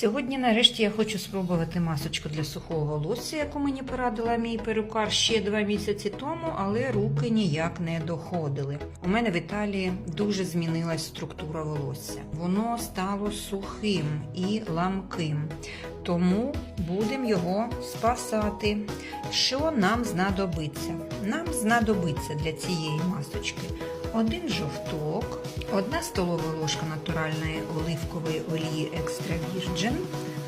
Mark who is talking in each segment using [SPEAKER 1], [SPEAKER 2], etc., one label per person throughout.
[SPEAKER 1] Сьогодні, нарешті, я хочу спробувати масочку для сухого волосся, яку мені порадила мій перукар ще два місяці тому, але руки ніяк не доходили. У мене в Італії дуже змінилась структура волосся. Воно стало сухим і ламким. Тому будемо його спасати. Що нам знадобиться? Нам знадобиться для цієї масочки один жовток, одна столова ложка натуральної оливкової олії Extra Virgin,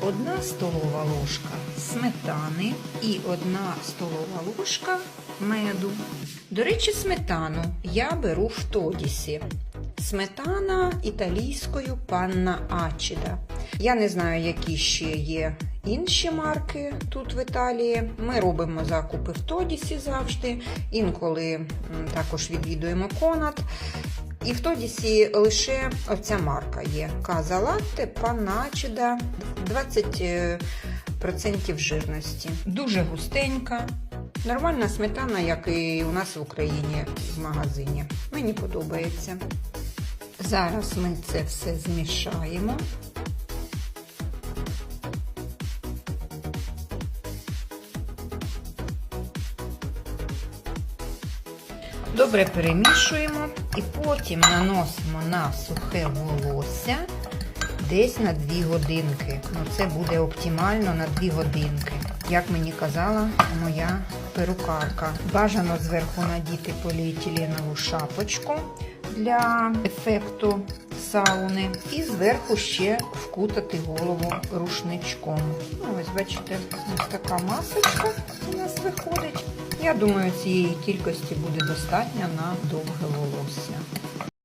[SPEAKER 1] одна столова ложка сметани і одна столова ложка меду. До речі, сметану я беру в Тодісі. Сметана італійською панна Ачіда. Я не знаю, які ще є інші марки тут в Італії. Ми робимо закупи в Тодісі завжди. Інколи також відвідуємо Конат. І в Тодісі лише оця марка є. Каза Латте, панна 20% жирності. Дуже густенька. Нормальна сметана, як і у нас в Україні в магазині. Мені подобається. Зараз ми це все змішаємо. Добре перемішуємо і потім наносимо на сухе волосся десь на 2 годинки. Ну, це буде оптимально на 2 годинки. Як мені казала моя перукарка. Бажано зверху надіти поліетиленову шапочку для ефекту сауни. І зверху ще вкутати голову рушничком. Ну, ось бачите, ось така масочка у нас виходить. Я думаю, цієї кількості буде достатньо на довге волосся.